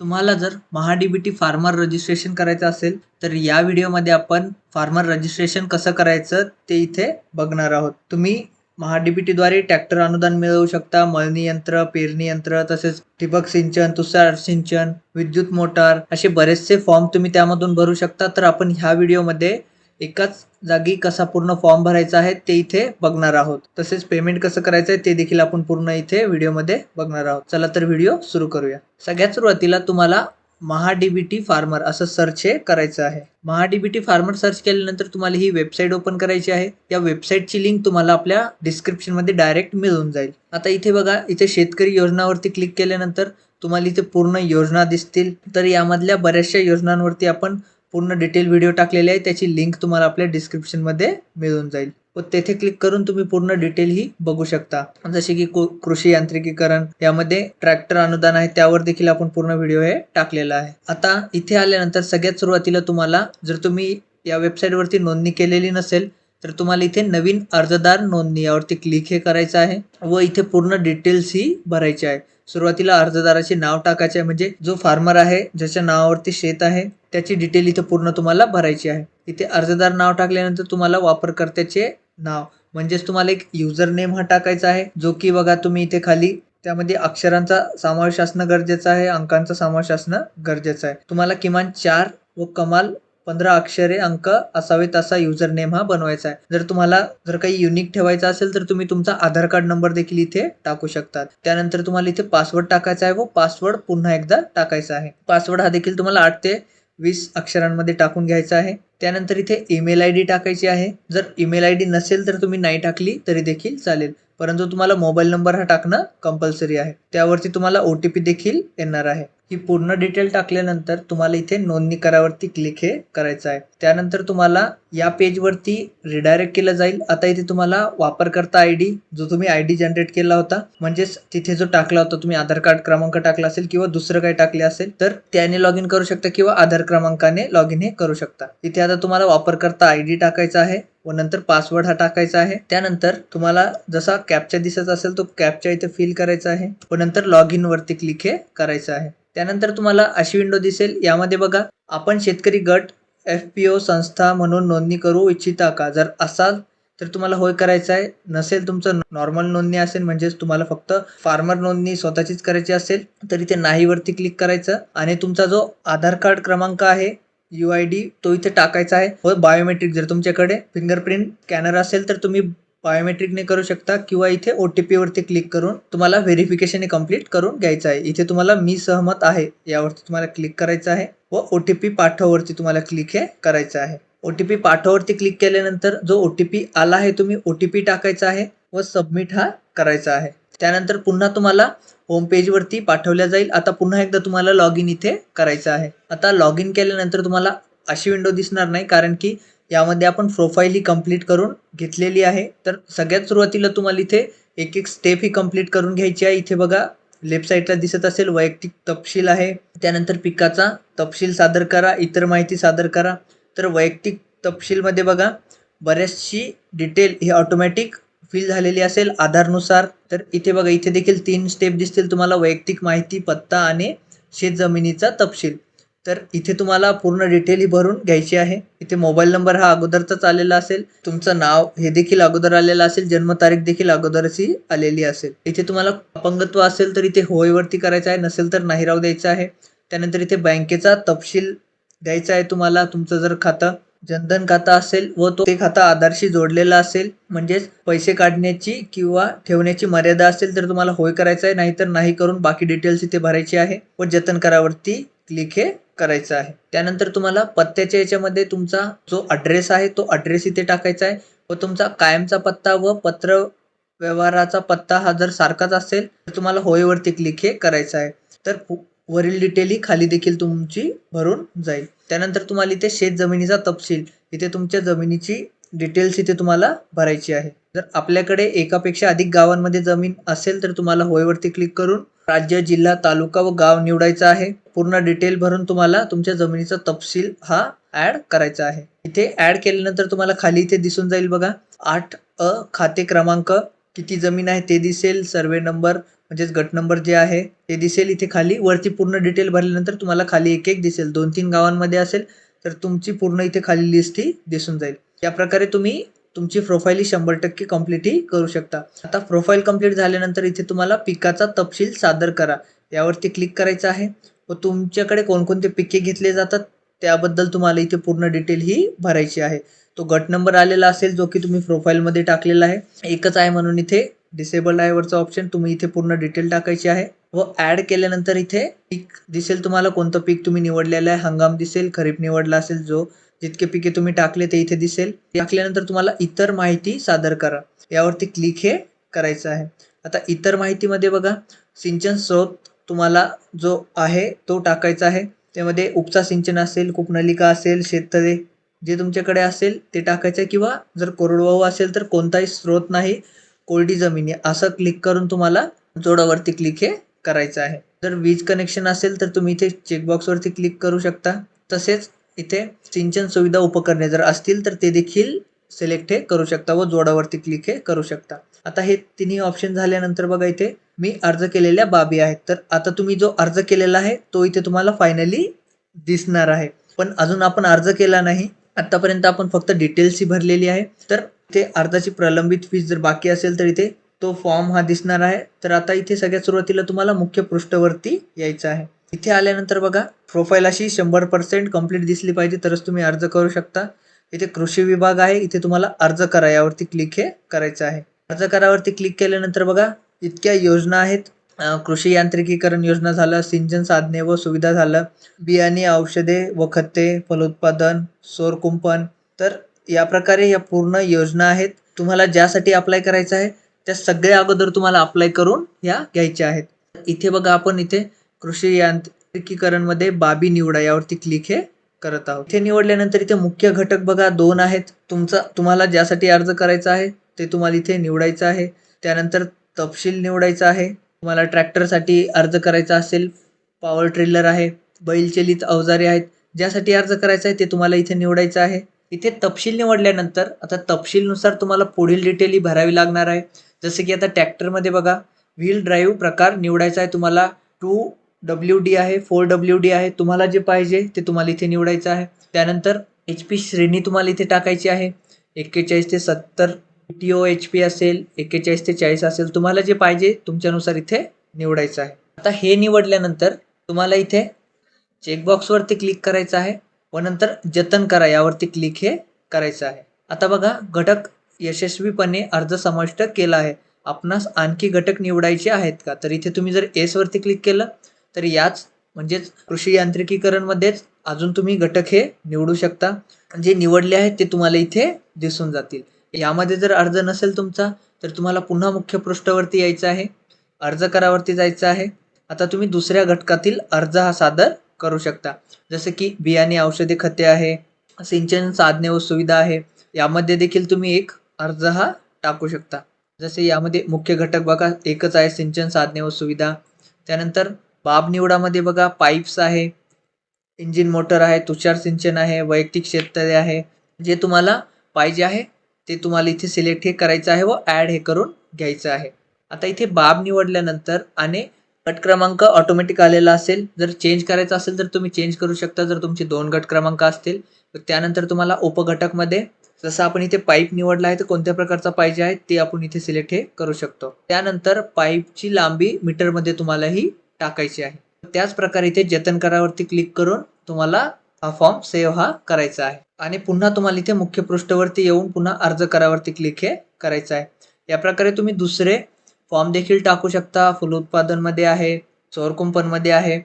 तुम्हाला जर MahaDBT farmer registration करायचं असेल तर या व्हिडिओमध्ये आपण फार्मर रजिस्ट्रेशन कसं करायचं ते इथे बघणार आहोत. तुम्ही महाडीबीटीद्वारे ट्रॅक्टर अनुदान मिळवू शकता मळणी यंत्र पेरणी यंत्र तसेच ठिबक सिंचन तुषार सिंचन विद्युत मोटार असे बरेचसे फॉर्म तुम्ही त्यामधून भरू शकता. तर आपण ह्या व्हिडिओमध्ये एकाच जागी कसा पूर्ण फॉर्म भरायचा आहे ते इथे बघणार आहोत. तसेच पेमेंट कसं करायचं आहे ते देखील आपण पूर्ण इथे व्हिडिओमध्ये बघणार आहोत. चला तर व्हिडिओ सुरू करूया. सगळ्यात सुरुवातीला तुम्हाला महाडीबीटी फार्मर असं सर्च हे करायचं आहे. महाडीबीटी फार्मर सर्च केल्यानंतर तुम्हाला ही वेबसाईट ओपन करायची आहे. या वेबसाईटची लिंक तुम्हाला आपल्या डिस्क्रिप्शनमध्ये डायरेक्ट मिळून जाईल. आता इथे बघा इथे शेतकरी योजनावरती क्लिक केल्यानंतर तुम्हाला इथे पूर्ण योजना दिसतील. तर यामधल्या बऱ्याचशा योजनांवरती आपण पूर्ण डिटेल व्हिडिओ टाकलेले आहे. त्याची लिंक तुम्हाला आपल्या डिस्क्रिप्शनमध्ये मिळून जाईल. व तेथे क्लिक करून तुम्ही पूर्ण डिटेल ही बघू शकता. जसे की कृषी यांत्रिकीकरण यामध्ये ट्रॅक्टर अनुदान आहे. त्यावर देखील आपण पूर्ण व्हिडिओ हे टाकलेला आहे. आता इथे आल्यानंतर सगळ्यात सुरुवातीला तुम्हाला जर तुम्ही या वेबसाईटवरती नोंदणी केलेली नसेल तर तुम्हाला इथे नवीन अर्जदार नोंदणी यावरती क्लिक हे करायचं आहे. व इथे पूर्ण डिटेल्स ही भरायची आहे. सुरुवातीला अर्जदाराचे नाव टाकायचे आहे. म्हणजे जो फार्मर आहे ज्याच्या नावावरती शेत आहे त्याची डिटेल इथे पूर्ण तुम्हाला भरायची आहे. इथे अर्जदार नाव टाकल्यानंतर तुम्हाला वापरकर्त्याचे नाव म्हणजेच तुम्हाला एक युजर नेम हा टाकायचा आहे जो की बघा तुम्ही इथे खाली त्यामध्ये अक्षरांचा समावेश असणं गरजेचं आहे अंकांचा समावेश असणं गरजेचं आहे. तुम्हाला किमान चार व कमाल पंधरा अक्षरे अंक असावेत असा युजर नेम हा बनवायचा आहे. जर तुम्हाला जर काही युनिक ठेवायचा असेल तर तुम्ही तुमचा आधार कार्ड नंबर देखील इथे टाकू शकतात. त्यानंतर तुम्हाला इथे पासवर्ड टाकायचा आहे व पासवर्ड पुन्हा एकदा टाकायचा आहे. पासवर्ड हा देखील तुम्हाला आठ ते वीस अक्षरांमध्ये टाकून घ्यायचं आहे. त्यानंतर इथे ईमेल आय डी टाकायची आहे. जर ईमेल आय डी नसेल तर तुम्ही नाही टाकली तरी देखील चालेल. परंतु तुम्हाला मोबाईल नंबर हा टाकणं कंपल्सरी आहे. त्यावरती तुम्हाला ओ टी पी देखील येणार आहे. ही पूर्ण डिटेल टाकल्यानंतर तुम्हाला इथे नोंदणी करावरती क्लिक हे करायचं आहे. त्यानंतर तुम्हाला या पेजवरती रिडायरेक्ट केलं जाईल. आता इथे तुम्हाला वापरकर्ता आय डी जो तुम्ही आय डी जनरेट केला होता म्हणजेच तिथे जो टाकला होता तुम्ही आधार कार्ड क्रमांक टाकला असेल किंवा दुसरं काही टाकले असेल तर त्याने लॉग इन करू शकता किंवा आधार क्रमांकाने लॉग इन हे करू शकता. इथे आता तुम्हाला वापरकर्ता आय डी टाकायचा आहे व नंतर पासवर्ड हा टाकायचा आहे. त्यानंतर तुम्हाला जसा कॅपचा दिसत असेल तो कॅपचा इथे फिल करायचा आहे व नंतर लॉग इन वरती क्लिक हे करायचं आहे. त्यानंतर तुम्हाला अशी विंडो दिसेल. यामध्ये बघा आपण शेतकरी गट एफ पी ओ संस्था म्हणून नोंदणी करू इच्छिता का? जर असाल तर तुम्हाला होय करायचं आहे. नसेल तुमचं नॉर्मल नोंदणी असेल म्हणजेच तुम्हाला फक्त फार्मर नोंदणी स्वतःचीच करायची असेल तर इथे नाही वरती क्लिक करायचं. आणि तुमचा जो आधार कार्ड क्रमांक आहे यू आय डी तो इथे टाकायचा आहे. व बायोमेट्रिक जर तुमच्याकडे फिंगरप्रिंट स्कॅनर असेल तर तुम्ही बायोमेट्रिकने करू शकता किंवा इथे ओ टी पीवरती क्लिक करून तुम्हाला व्हेरिफिकेशन हे कंप्लीट करून घ्यायचं आहे. इथे तुम्हाला मी सहमत आहे यावरती तुम्हाला क्लिक करायचं आहे व ओ टी पी पाठववरती तुम्हाला क्लिक हे करायचं आहे. ओ टी पी पाठववरती क्लिक केल्यानंतर जो ओ टी पी आला आहे तुम्ही ओ टी पी टाकायचा आहे व सबमिट हा करायचा आहे. त्यानंतर पुन्हा तुम्हाला होम पेजवरती पाठवल्या जाईल. आता पुन्हा एकदा तुम्हाला लॉग इन इथे करायचं आहे. आता लॉग इन केल्यानंतर तुम्हाला अशी विंडो दिसणार नाही कारण की यामध्ये आपण प्रोफाईल ही कंप्लीट करून घेतलेली आहे. तर सगळ्यात सुरुवातीला तुम्हाला इथे एक एक स्टेप ही कंप्लीट करून घ्यायची आहे. इथे बघा लेफ्ट साईडला दिसत असेल वैयक्तिक तपशील आहे. त्यानंतर पिकाचा तपशील सादर करा इतर माहिती सादर करा. तर वैयक्तिक तपशीलमध्ये बघा बऱ्याचशी डिटेल ही ऑटोमॅटिक फिल झालेली असेल आधारनुसार. तर इथे बघा इथे देखील तीन स्टेप दिसतील तुम्हाला. वैयक्तिक माहिती पत्ता आणि शेत जमिनीचा तपशील. तर इथे तुम्हाला पूर्ण डिटेल ही भरून घ्यायची आहे. इथे मोबाईल नंबर हा अगोदरचाच आलेला असेल. तुमचं नाव हे देखील अगोदर आलेलं असेल. जन्मतारीख देखील अगोदरच ही आलेली असेल. इथे तुम्हाला अपंगत्व असेल तर इथे होयवरती करायचं आहे. नसेल तर नाही राहू द्यायचं आहे. त्यानंतर इथे बँकेचा तपशील द्यायचा आहे तुम्हाला. तुमचं जर खातं जनधन खाता असेल व तो ते खातं आधारशी जोडलेला असेल म्हणजेच पैसे काढण्याची किंवा ठेवण्याची मर्यादा असेल तर तुम्हाला होय करायचं आहे. नाहीतर नाही करून बाकी डिटेल्स इथे भरायची आहे व जतन करावरती क्लिक हे करायचं आहे. त्यानंतर तुम्हाला पत्त्याच्या याच्यामध्ये तुमचा जो अड्रेस आहे तो अड्रेस इथे टाकायचा आहे. व तुमचा कायमचा पत्ता व पत्र व्यवहाराचा पत्ता हा जर सारखाच असेल तर तुम्हाला होयवरती क्लिक हे करायचं आहे. तर वरील डिटेल ही खाली देखील तुमची भरून जाईल. त्यानंतर तुम्हाला इथे शेत जमिनीचा तपशील इथे तुमच्या जमिनीची डिटेल्स इथे तुम्हाला भरायची आहे. जर आपल्याकडे एकापेक्षा अधिक गावांमध्ये जमीन असेल तर तुम्हाला होयवरती क्लिक करून राज्य जिल्हा तालुका व गाव निवडायचं आहे. पूर्ण डिटेल भरून तुम्हाला तुमच्या जमिनीचा तपशील हा ऍड करायचा आहे. इथे ऍड केल्यानंतर तुम्हाला खाली इथे दिसून जाईल बघा. आठ अ खाते क्रमांक किती जमीन आहे ते दिसेल. सर्वे नंबर म्हणजेच गट नंबर जे आहे ते दिसेल. इथे खाली वरती पूर्ण डिटेल भरल्यानंतर तुम्हाला खाली एक एक दिसेल. दोन तीन गावांमध्ये असेल तर तुमची पूर्ण इथे खाली लिस्ट ही दिसून जाईल. या प्रकारे तुम्ही तुमची प्रोफाईल ही शंभर टक्के कंप्लीट ही करू शकता. आता प्रोफाईल कंप्लीट झाल्यानंतर इथे तुम्हाला पिकाचा तपशील सादर करा. यावरती क्लिक करायचं आहे. व तुमच्याकडे कोणकोणते पिके घेतले जातात त्याबद्दल तुम्हाला इथे पूर्ण डिटेल ही भरायची आहे. तो गट नंबर आलेला असेल जो की तुम्ही प्रोफाईलमध्ये टाकलेला आहे. एकच आहे म्हणून इथे डिसेबल्ड आहे वरचा ऑप्शन तुम्ही इथे पूर्ण डिटेल टाकायची आहे. व ऍड केल्यानंतर इथे पीक दिसेल तुम्हाला कोणतं पीक तुम्ही निवडलेलं आहे. हंगाम दिसेल खरीप निवडला असेल जो जितके पिके तुम्ही टाकले ते इथे दिसेल. टाकल्यानंतर तुम्हाला इतर माहिती सादर करा. यावरती क्लिक हे करायचं आहे. आता इतर माहितीमध्ये बघा सिंचन स्रोत तुम्हाला जो आहे तो टाकायचा आहे. त्यामध्ये उपसा सिंचन असेल कूपनलिका असेल शेततळे जे तुमच्याकडे असेल ते टाकायचं आहे. किंवा जर कोरडवाहू असेल तर कोणताही स्रोत नाही कोरडी जमिनी. असं क्लिक करून तुम्हाला जोडावरती क्लिक हे करायचं आहे. जर वीज कनेक्शन असेल तर तुम्ही इथे चेकबॉक्सवरती क्लिक करू शकता. तसेच इथे सिंचन सुविधा उपकरणे जर असतील तर ते देखील सिलेक्ट हे करू शकता व जोडावरती क्लिक हे करू शकता. आता हे तिन्ही ऑप्शन झाल्यानंतर बघा इथे मी अर्ज केलेल्या बाबी आहेत. तर आता तुम्ही जो अर्ज केलेला आहे तो इथे तुम्हाला फायनली दिसणार आहे. पण अजून आपण अर्ज केला नाही. आतापर्यंत आपण फक्त डिटेल्स ही भरलेली आहे. तर ते अर्जाची प्रलंबित फीस जर बाकी असेल तर इथे तो फॉर्म हा दिसणार आहे. तर आता इथे सगळ्यात सुरुवातीला तुम्हाला मुख्य पृष्ठवरती यायचं आहे. इथे आल्यानंतर बघा प्रोफाईल अशी शंभर पर्सेंट कंप्लीट दिसली पाहिजे तरच तुम्ही अर्ज करू शकता. इथे कृषी विभाग आहे इथे तुम्हाला अर्ज करा यावरती क्लिक हे करायचं आहे. अर्ज करावरती क्लिक केल्यानंतर बघा इतक्या योजना आहेत. कृषी यांत्रिकीकरण योजना झालं सिंचन साधने व सुविधा झालं. बियाणे औषधे व खते फलोत्पादन सौर कुंपण. तर या प्रकारे या पूर्ण योजना आहेत. तुम्हाला ज्यासाठी अप्लाय करायचं आहे त्या सगळ्या अगोदर तुम्हाला अप्लाय करून या घ्यायच्या आहेत. इथे बघा आपण इथे कृषी यांत्रिकीकरणमध्ये बाबी निवडा यावरती क्लिक हे करत आहोत. इथे निवडल्यानंतर इथे मुख्य घटक बघा दोन आहेत. तुमचा तुम्हाला ज्यासाठी अर्ज करायचा आहे ते तुम्हाला इथे निवडायचं आहे. त्यानंतर तपशील निवडायचा आहे. तुम्हाला ट्रॅक्टरसाठी अर्ज करायचा असेल पॉवर ट्रिलर आहे बैलचलित अवजारे आहेत. ज्यासाठी अर्ज करायचा आहे ते तुम्हाला इथे निवडायचं आहे. इथे तपशील निवडल्यानंतर आता तपशीलनुसार तुम्हाला पुढील डिटेली भरावी लागणार आहे. जसं की आता ट्रॅक्टरमध्ये बघा व्हील ड्राईव्ह प्रकार निवडायचा आहे तुम्हाला. टू डब्ल्यू डी आहे फोर डब्ल्यू डी आहे तुम्हाला जे पाहिजे ते तुम्हाला इथे निवडायचं आहे. त्यानंतर एच पी श्रेणी तुम्हाला इथे टाकायची आहे. एक्केचाळीस ते सत्तर टी ओ एच पी असेल एक्केचाळीस ते चाळीस असेल तुम्हाला जे पाहिजे तुमच्यानुसार इथे निवडायचं आहे. आता हे निवडल्यानंतर तुम्हाला इथे चेकबॉक्सवरती क्लिक करायचं आहे व नंतर जतन करा यावरती क्लिक हे करायचं आहे. आता बघा घटक यशस्वीपणे अर्ज समाविष्ट केला आहे. आपणास आणखी घटक निवडायचे आहेत का? तर इथे तुम्ही जर एसवरती क्लिक केलं तर याच म्हणजेच कृषी यांत्रिकीकरणमध्येच अजून तुम्ही घटक हे निवडू शकता. जे निवडले आहेत ते तुम्हाला इथे दिसून जातील. यामध्ये जर अर्ज नसेल तुमचा तर तुम्हाला पुन्हा मुख्य पृष्ठावरती यायचं आहे. अर्ज करावरती जायचं आहे. आता तुम्ही दुसऱ्या घटकातील अर्ज हा सादर करू शकता. जसं की बियाणे औषधे खते आहे सिंचन साधने व सुविधा आहे. यामध्ये देखील तुम्ही एक अर्ज हा टाकू शकता. जसे यामध्ये मुख्य घटक बघा एकच आहे सिंचन साधने व सुविधा. त्यानंतर बाब निवडामध्ये बघा पाईप्स आहे इंजिन मोटर आहे तुषार सिंचन आहे वैयक्तिक शेततळे आहे. जे तुम्हाला पाहिजे आहे ते तुम्हाला इथे सिलेक्ट हे करायचं आहे व ॲड हे करून घ्यायचं आहे. आता इथे बाब निवडल्यानंतर आणि गट क्रमांक ऑटोमॅटिक आलेला असेल जर चेंज करायचा असेल तर तुम्ही चेंज करू शकता. जर तुमचे दोन गट क्रमांक असतील तर त्यानंतर तुम्हाला उपघटकमध्ये जसं आपण इथे पाईप निवडला आहे तर कोणत्या प्रकारचा पाहिजे आहे ते आपण इथे सिलेक्ट हे करू शकतो. त्यानंतर पाईपची लांबी मीटरमध्ये तुम्हाला ही टाकायची आहे. त्याच प्रकारे इथे जतन करावरती क्लिक करून तुम्हाला हा फॉर्म सेव्ह हा करायचा आहे. आणि पुन्हा तुम्हाला इथे मुख्य पृष्ठावरती येऊन पुन्हा अर्ज करावरती क्लिक हे करायचं आहे. या प्रकारे तुम्ही दुसरे फॉर्म देखील टाकू शकता. फलोत्पादनमध्ये आहे सौरकुंपणमध्ये आहे.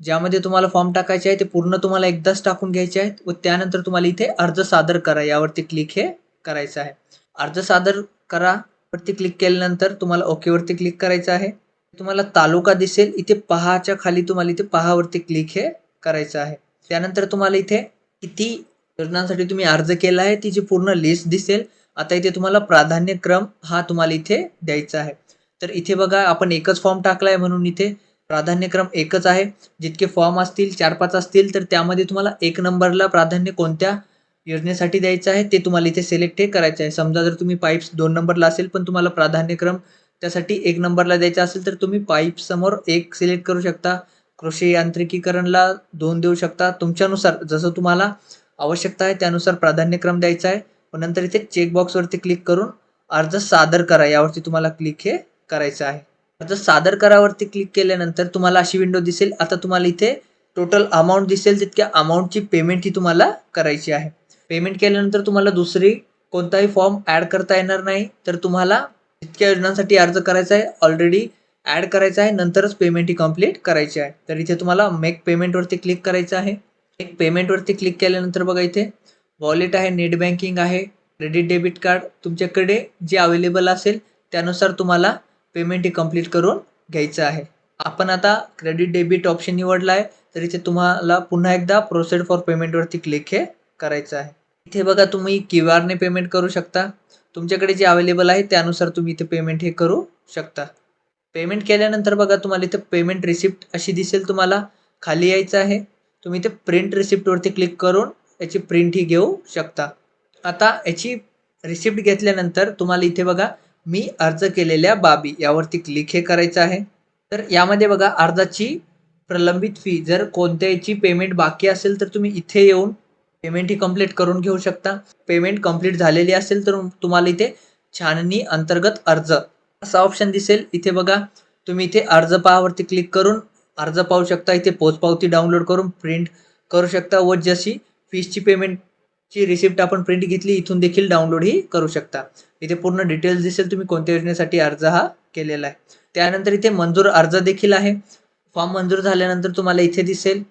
ज्यामध्ये तुम्हाला फॉर्म टाकायचे आहे ते पूर्ण तुम्हाला एकदाच टाकून घ्यायचे आहेत व त्यानंतर तुम्हाला इथे अर्ज सादर करा. यावरती क्लिक हे करायचं आहे. अर्ज सादर करा. वरती क्लिक केल्यानंतर तुम्हाला ओकेवरती क्लिक करायचं आहे. तुम्हाला तालुका दिसेल इथे पहाच्या खाली तुम्हाला इथे पहावरती क्लिक हे करायचं आहे. त्यानंतर तुम्हाला इथे किती योजनांसाठी तुम्ही अर्ज केला आहे तिची पूर्ण लिस्ट दिसेल आता इथे तुम्हाला प्राधान्यक्रम हा तुम्हाला इथे द्यायचा आहे. तर इथे बघा आपण एकच फॉर्म टाकला आहे म्हणून इथे प्राधान्यक्रम एकच आहे. जितके फॉर्म असतील चार पाच असतील तर त्यामध्ये तुम्हाला एक नंबरला प्राधान्य कोणत्या योजनेसाठी द्यायचं आहे ते तुम्हाला इथे सिलेक्ट हे करायचं आहे. समजा जर तुम्ही पाईप्स दोन नंबरला असेल पण तुम्हाला प्राधान्यक्रम त्यासाठी एक नंबरला द्यायचा असेल तर तुम्ही पाईप समोर एक सिलेक्ट करू शकता. कृषी यांत्रिकीकरणला दोन देऊ शकता. तुमच्यानुसार जसं तुम्हाला आवश्यकता आहे त्यानुसार प्राधान्यक्रम द्यायचा आहे. व नंतर इथे चेकबॉक्सवरती क्लिक करून अर्ज सादर करा. यावरती तुम्हाला क्लिक हे करायचं आहे. अर्ज सादर करावरती क्लिक केल्यानंतर तुम्हाला अशी विंडो दिसेल. आता तुम्हाला इथे टोटल अमाऊंट दिसेल. तितक्या अमाऊंटची पेमेंट ही तुम्हाला करायची आहे. पेमेंट केल्यानंतर तुम्हाला दुसरी कोणताही फॉर्म ॲड करता येणार नाही. तर तुम्हाला इतक्या योजनांसाठी अर्ज करायचा आहे ऑलरेडी ॲड करायचा आहे नंतरच पेमेंट ही कंप्लीट करायची आहे. तर इथे तुम्हाला मेक पेमेंटवरती क्लिक करायचं आहे. मेक पेमेंटवरती क्लिक केल्यानंतर बघा इथे वॉलेट आहे नेट बँकिंग आहे क्रेडिट डेबिट कार्ड तुमच्याकडे जे अवेलेबल असेल त्यानुसार तुम्हाला पेमेंट ही कंप्लीट करून घ्यायचं आहे. आपण आता क्रेडिट डेबिट ऑप्शन निवडला आहे तर इथे तुम्हाला पुन्हा एकदा प्रोसेड फॉर पेमेंटवरती क्लिक हे करायचं आहे. इथे बघा तुम्ही क्यू आरने पेमेंट करू शकता. तुमच्याकडे जे अवेलेबल आहे त्यानुसार तुम्ही इथे पेमेंट हे करू शकता. पेमेंट केल्यानंतर बघा तुम्हाला इथे पेमेंट रिसिप्ट अशी दिसेल तुम्हाला. खाली यायचं आहे. तुम्ही इथे प्रिंट रिसिप्टवरती क्लिक करून याची प्रिंट ही घेऊ शकता. आता याची रिसिप्ट घेतल्यानंतर तुम्हाला इथे बघा मी अर्ज केलेल्या बाबी यावरती क्लिक हे करायचं आहे. तर यामध्ये बघा अर्जाची प्रलंबित फी जर कोणत्याची पेमेंट बाकी असेल तर तुम्ही इथे येऊन पेमेंट ही कंप्लीट करून घेऊ शकता. पेमेंट कंप्लीट झालेली असेल तर तुम्हाला इथे छाननी अंतर्गत अर्ज. असा ऑप्शन दिसेल. इथे बघा तुम्ही इथे अर्ज पहावरती क्लिक करून अर्ज पाहू शकता. इथे पोचपावती डाउनलोड करून प्रिंट करू शकता व जशी फीसची पेमेंटची रिसिप्ट आपण प्रिंट घेतली इथून देखील डाउनलोडही करू शकता. इथे पूर्ण डिटेल्स दिसेल. तुम्ही कोणत्या योजनेसाठी अर्ज हा केलेला आहे. त्यानंतर इथे मंजूर अर्ज देखील आहे. फॉर्म मंजूर झाल्यानंतर तुम्हाला इथे दिसेल.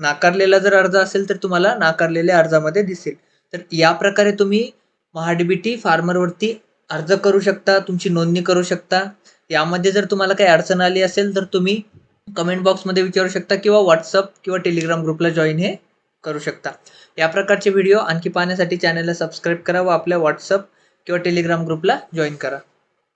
नाकारलेला जर अर्ज असेल तर तुम्हाला नाकारलेल्या अर्जामध्ये दिसेल. तर या प्रकारे तुम्ही महाडीबीटी फार्मरवरती अर्ज करू शकता तुमची नोंदणी करू शकता. यामध्ये जर तुम्हाला काही अडचण आली असेल तर तुम्ही कमेंट बॉक्समध्ये विचारू शकता किंवा व्हॉट्सअप किंवा टेलिग्राम ग्रुपला जॉईन हे करू शकता. या प्रकारचे व्हिडिओ आणखी पाहण्यासाठी चॅनलला सबस्क्राईब करा व आपल्या व्हॉट्सअप किंवा टेलिग्राम ग्रुपला जॉईन करा.